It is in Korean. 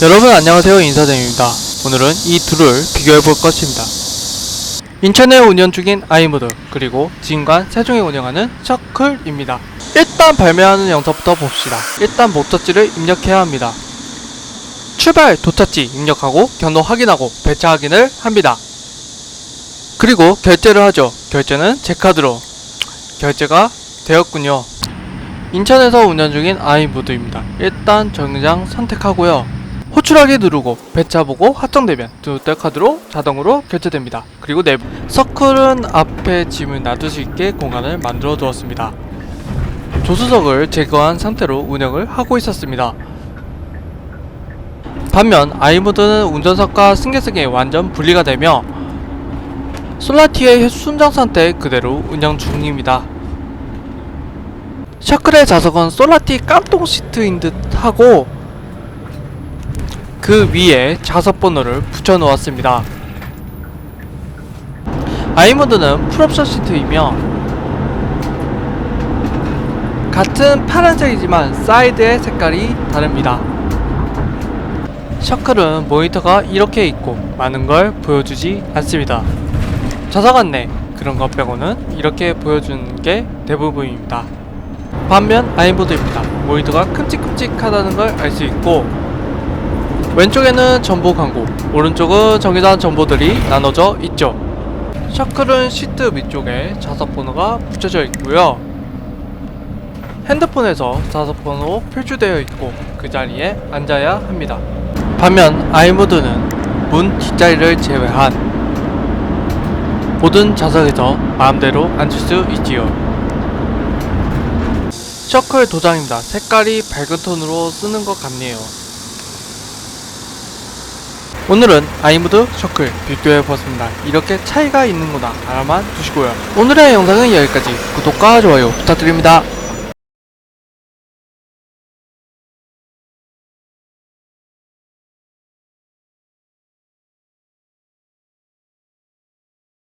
여러분 안녕하세요 인사dem입니다. 오늘은 이 둘을 비교해 볼 것입니다. 인천에 운영 중인 아이모드 그리고 진관 세종에 운영하는 셔클입니다. 일단 발매하는 영상부터 봅시다. 일단 목적지를 입력해야 합니다. 출발 도착지 입력하고 경로 확인하고 배차 확인을 합니다. 그리고 결제를 하죠. 결제는 제 카드로 결제가 되었군요. 인천에서 운영 중인 아이모드입니다. 일단 정류장 선택하고요. 호출하기 누르고 배차 보고 확정되면 두 대 카드로 자동으로 결제됩니다. 그리고 내부 서클은 앞에 짐을 놔둘 수 있게 공간을 만들어 두었습니다. 조수석을 제거한 상태로 운영을 하고 있었습니다. 반면 아이모드는 운전석과 승객석이 완전 분리가 되며 솔라티의 순정 상태 그대로 운영 중입니다. 셔클의 좌석은 솔라티 깜동 시트인 듯 하고 그 위에 좌석 번호를 붙여 놓았습니다. 아이모드는 풀옵션 시트이며 같은 파란색이지만 사이드의 색깔이 다릅니다. 셔클은 모니터가 이렇게 있고 많은 걸 보여주지 않습니다. 좌석 안내 그런 것 빼고는 이렇게 보여주는 게 대부분입니다. 반면 아이보드입니다. 모니터가 큼직큼직하다는 걸 알 수 있고 왼쪽에는 정보 광고, 오른쪽은 정의단 정보들이 나눠져 있죠. 셔클은 시트 밑쪽에 좌석 번호가 붙여져 있고요. 핸드폰에서 좌석 번호 표시되어 있고 그 자리에 앉아야 합니다. 반면 아이모드는 문 뒷자리를 제외한 모든 좌석에서 마음대로 앉을 수 있지요. 셔클 도장입니다. 색깔이 밝은 톤으로 쓰는 것 같네요. 오늘은 아이모드 셔클 비교해보았습니다. 이렇게 차이가 있는구나 알아만 두시고요. 오늘의 영상은 여기까지 구독과 좋아요 부탁드립니다.